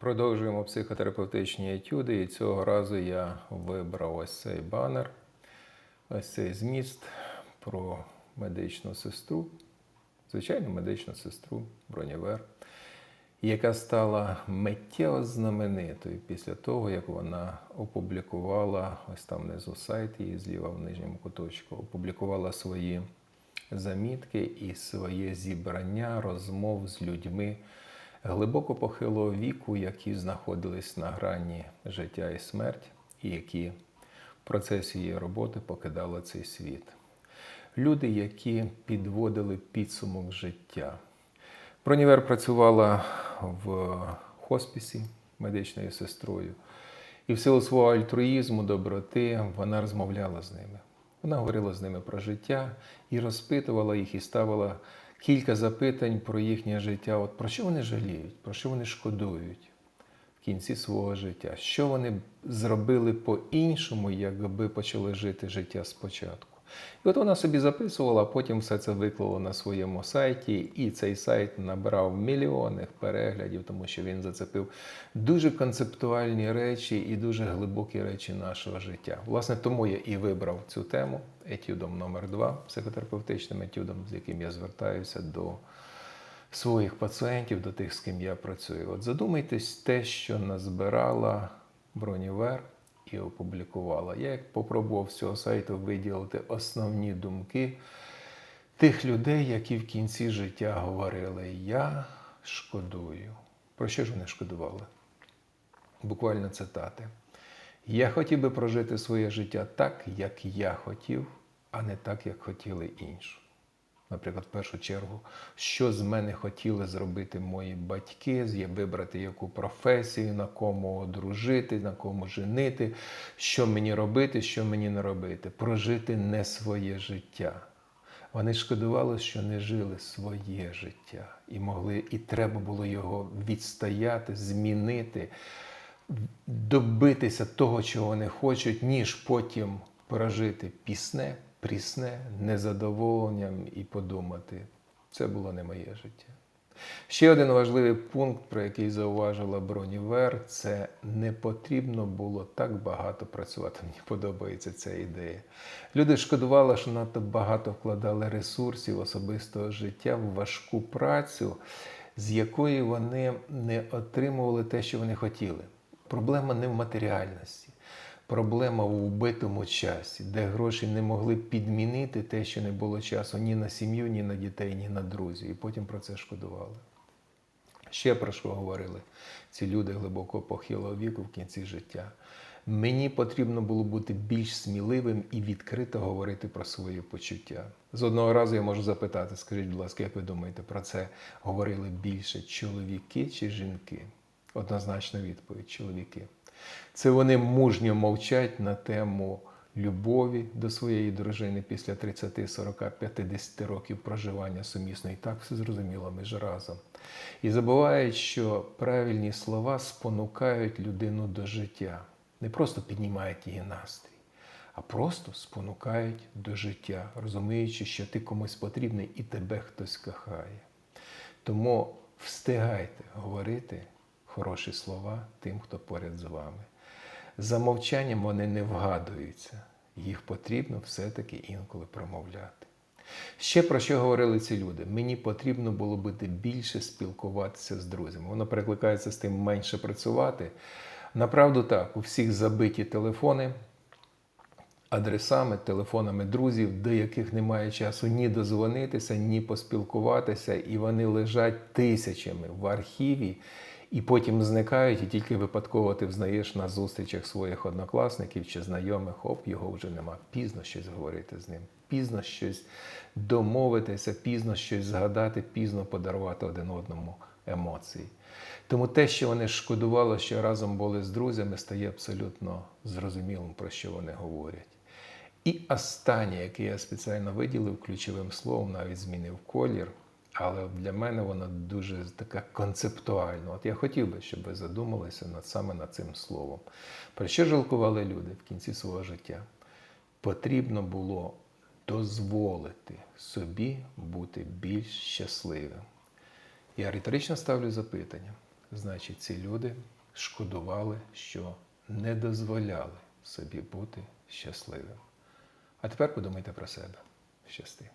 Продовжуємо психотерапевтичні етюди, і цього разу я вибрав ось цей банер, ось цей зміст про медичну сестру, звичайну медичну сестру Бронєвер, яка стала миттєво знаменитою після того, як вона опублікувала ось там внизу сайт її зліва в нижньому куточку, опублікувала свої замітки і своє зібрання розмов з людьми глибоко похилого віку, які знаходились на грані життя і смерті, і які в процесі її роботи покидали цей світ. Люди, які підводили підсумок життя. Бронівер працювала в хоспісі медичною сестрою, і в силу свого альтруїзму, доброти вона розмовляла з ними. Вона говорила з ними про життя і розпитувала їх, і ставила кілька запитань про їхнє життя. От про що вони жаліють, про що вони шкодують в кінці свого життя, що вони зробили по-іншому, якби почали жити життя спочатку. І от вона собі записувала, потім все це виклала на своєму сайті, і цей сайт набрав мільйони переглядів, тому що він зацепив дуже концептуальні речі і дуже глибокі речі нашого життя. Власне, тому я і вибрав цю тему етюдом номер 2 психотерапевтичним етюдом, з яким я звертаюся до своїх пацієнтів, до тих, з ким я працюю. От задумайтесь те, що назбирала Бронівер і опублікувала. Я попробував з цього сайту виділити основні думки тих людей, які в кінці життя говорили: Я шкодую. Про що ж вони шкодували? Буквально цитати. Я хотів би прожити своє життя так, як я хотів, а не так, як хотіли інші. Наприклад, в першу чергу, що з мене хотіли зробити мої батьки, вибрати яку професію, на кому одружити, на кому женити, що мені робити, що мені не робити, прожити не своє життя. Вони шкодували, що не жили своє життя. І могли, і треба було його відстояти, змінити, добитися того, чого вони хочуть, ніж потім прожити пісне, прісне, незадоволенням і подумати, це було не моє життя. Ще один важливий пункт, про який зауважила Бронівер, це не потрібно було так багато працювати. Мені подобається ця ідея. Люди шкодували, що надто багато вкладали ресурсів особистого життя в важку працю, з якої вони не отримували те, що вони хотіли. Проблема не в матеріальності. Проблема в вбитому часі, де гроші не могли підмінити те, що не було часу ні на сім'ю, ні на дітей, ні на друзів. І потім про це шкодували. Ще про що говорили ці люди глибоко похилого віку в кінці життя. Мені потрібно було бути більш сміливим і відкрито говорити про свої почуття. З одного разу я можу запитати, скажіть, будь ласка, як ви думаєте, про це говорили більше чоловіки чи жінки? Однозначна відповідь чоловіки. Це вони мужньо мовчать на тему любові до своєї дружини після 30, 40, 50 років проживання сумісно. І так все зрозуміло, ми ж разом. І забувають, що правильні слова спонукають людину до життя, не просто піднімають її настрій, а просто спонукають до життя, розуміючи, що ти комусь потрібний і тебе хтось кохає. Тому встигайте говорити хороші слова тим, хто поряд з вами. За мовчанням вони не вгадуються, їх потрібно все-таки інколи промовляти. Ще про що говорили ці люди? Мені потрібно було бути більше спілкуватися з друзями. Воно перекликається з тим менше працювати. Направду так, у всіх забиті телефони, адресами, телефонами друзів, до яких немає часу ні дозвонитися, ні поспілкуватися, і вони лежать тисячами в архіві, і потім зникають, і тільки випадково ти взнаєш на зустрічах своїх однокласників чи знайомих, оп, його вже нема. Пізно щось говорити з ним, пізно щось домовитися, пізно щось згадати, пізно подарувати один одному емоції. Тому те, що вони шкодували, що разом були з друзями, стає абсолютно зрозумілим, про що вони говорять. І останнє, яке я спеціально виділив ключовим словом, навіть змінив колір, але для мене воно дуже таке концептуально. От я хотів би, щоб ви задумалися над саме над цим словом. Про що жалкували люди в кінці свого життя? Потрібно було дозволити собі бути більш щасливим. Я риторично ставлю запитання: значить ці люди шкодували, що не дозволяли собі бути щасливим. А тепер подумайте про себе. Щасти.